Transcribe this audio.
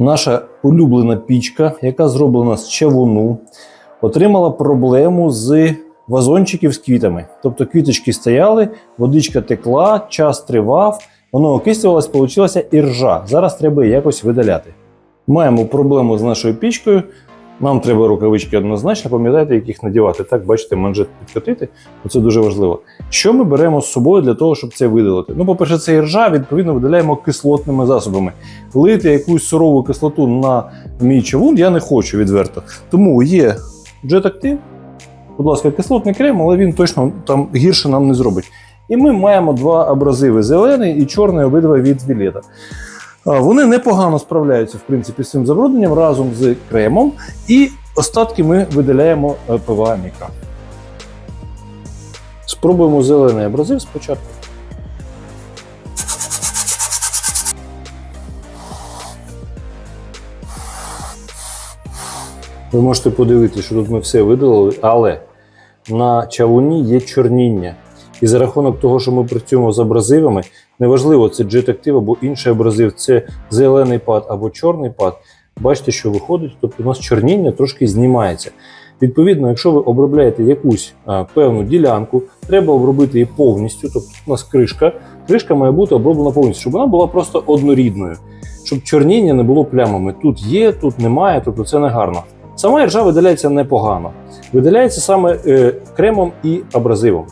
Наша улюблена пічка, яка зроблена з чавуну, отримала проблему з вазончиків з квітами. Тобто квіточки стояли, водичка текла, час тривав, воно окислювалось, вийшла іржа. Зараз треба якось видаляти. Маємо проблему з нашою пічкою. Нам треба рукавички однозначно, пам'ятайте, як їх надівати. Так, бачите, манжет підкотити. Це дуже важливо. Що ми беремо з собою для того, щоб це видалити? Ну, по-перше, це іржа, відповідно, видаляємо кислотними засобами. Лити якусь сурову кислоту на мій човун я не хочу відверто. Тому є Jet Active, будь ласка, кислотний крем, але він точно там гірше нам не зробить. І ми маємо два абразиви: зелений і чорний обидва від Вілета. Вони непогано справляються в принципі з цим забрудненням разом з кремом. І остатки ми видаляємо е, ПВА мікро. Спробуємо зелений абразив спочатку. Ви можете подивитися, що тут ми все видалили, але на чавуні є чорніння. І за рахунок того, що ми працюємо з абразивами, неважливо, це Jet Active або інший абразив, це зелений пад або чорний пад. Бачите, що виходить, тобто у нас чорніння трошки знімається. Відповідно, якщо ви обробляєте якусь а, певну ділянку, треба обробити її повністю. Тобто у нас кришка. Кришка має бути оброблена повністю, щоб вона була просто однорідною, щоб чорніння не було плямами. Тут є, тут немає, тобто це не гарно. Сама іржа видаляється непогано. Видаляється саме е, кремом і абразивом.